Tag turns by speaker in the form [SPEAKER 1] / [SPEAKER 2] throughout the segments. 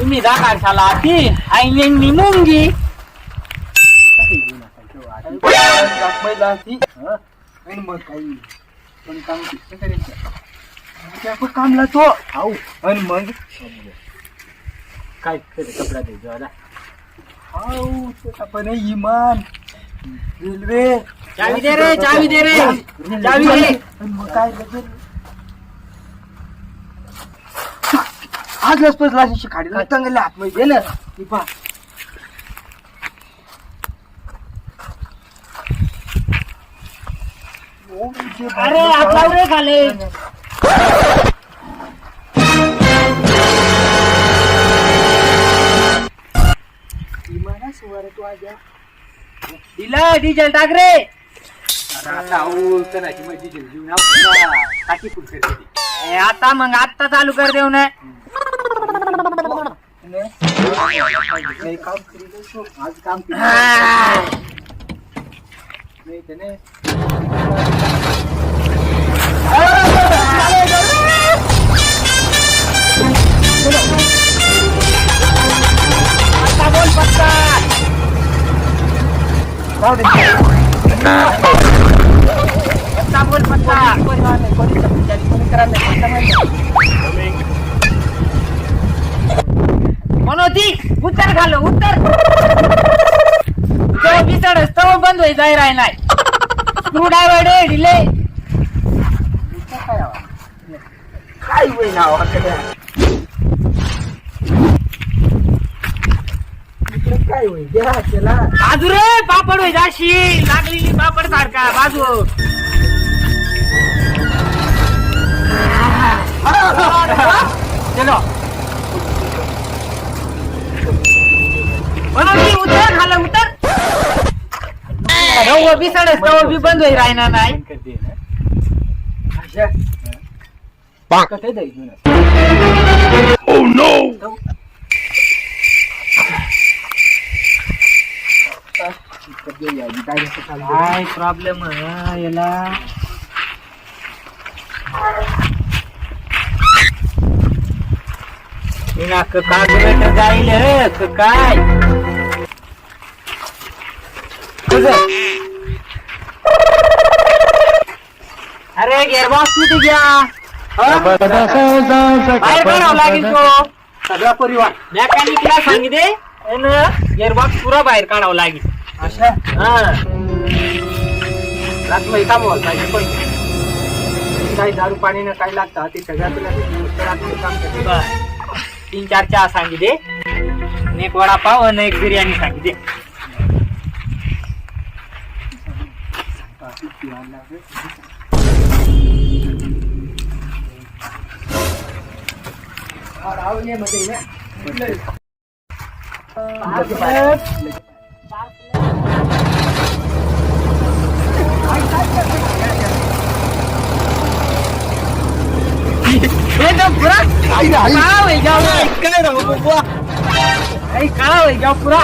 [SPEAKER 1] तुम्ही जा काढशाला ती आईने निमुंगी
[SPEAKER 2] पहिला ती हं? आणि मग काही पण काम किती करायचं त्या पण कामला तो हाऊ आणि मग काय करे कपडा द्यायचा आता हाऊ ते पण इमान रेल्वे
[SPEAKER 1] चावी दे रे, चावी दे रे. चावी दे.
[SPEAKER 2] आणि मग काय लगेच आज लसपस लाशी खाडीला चांगले हात मध्ये दे ना. ती पहा.
[SPEAKER 1] अरे खाले.
[SPEAKER 2] इमाना सुवार तू आजा.
[SPEAKER 1] दिलं डिझेल टाक रे
[SPEAKER 2] आता हो
[SPEAKER 1] मग आत्ता चालू कर देऊ ना
[SPEAKER 2] नाही काम करीत असतो. आज काम.
[SPEAKER 1] हा.
[SPEAKER 2] नाही.
[SPEAKER 1] आता बोल. पत्ता मनोती उत्तर घाल उत्तर तो बंद होई जाय राय नाही स्क्रू ड्रायव्हर डे डिले
[SPEAKER 2] काय होई ना काय होई? त्याला
[SPEAKER 1] बाजू रे पापड होई जाशी लागलेली पापड सारखा बाजू मनोती उत्तर घाल उत्तर हो बिचड तो बी बंद होई राहणार नाही
[SPEAKER 2] करते ना अशा कथे द्यायची ना
[SPEAKER 1] काय प्रॉब्लेम याला नाक कागद जाईल रे क काय अरे गेअरबॉक्स कुठे घ्या? बाहेर काढावं लागेल तो.
[SPEAKER 2] सगळा परिवार.
[SPEAKER 1] मेकॅनिकला सांगितले गेअरबॉक्स पुरा बाहेर काढावं लागेल.
[SPEAKER 2] अशा
[SPEAKER 1] हा.
[SPEAKER 2] रात्री काम पाहिजे पण काही दारू पाणी ना काही लागतं ते सगळ्यात रात्री काम करते.
[SPEAKER 1] बर. तीन चार चहा सांगितले. एक वडापाव आणि एक बिर्याणी सांगितले. एकदम पुरा काळा होईल जाऊ काय राहू बाबा काही काळा होईल जाऊ पुरा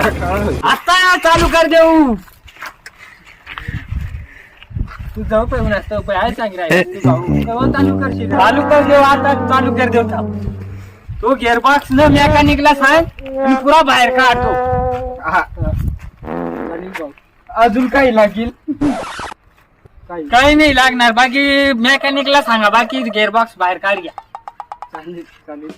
[SPEAKER 1] आता चालू कर देऊ.
[SPEAKER 2] तू जाऊ पण नसतं पण आहे सांग चालू करशील.
[SPEAKER 1] चालू कर देऊ आता चालू कर देऊ. तो गेअरबॉक्स न मेकॅनिकला सांग मी पुरा बाहेर काढतो.
[SPEAKER 2] अजून काही लागेल? काही.
[SPEAKER 1] काही नाही लागणार. बाकी मेकॅनिकला सांगा. बाकी गेअरबॉक्स बाहेर काढ घ्या.
[SPEAKER 2] चालेल चालेल.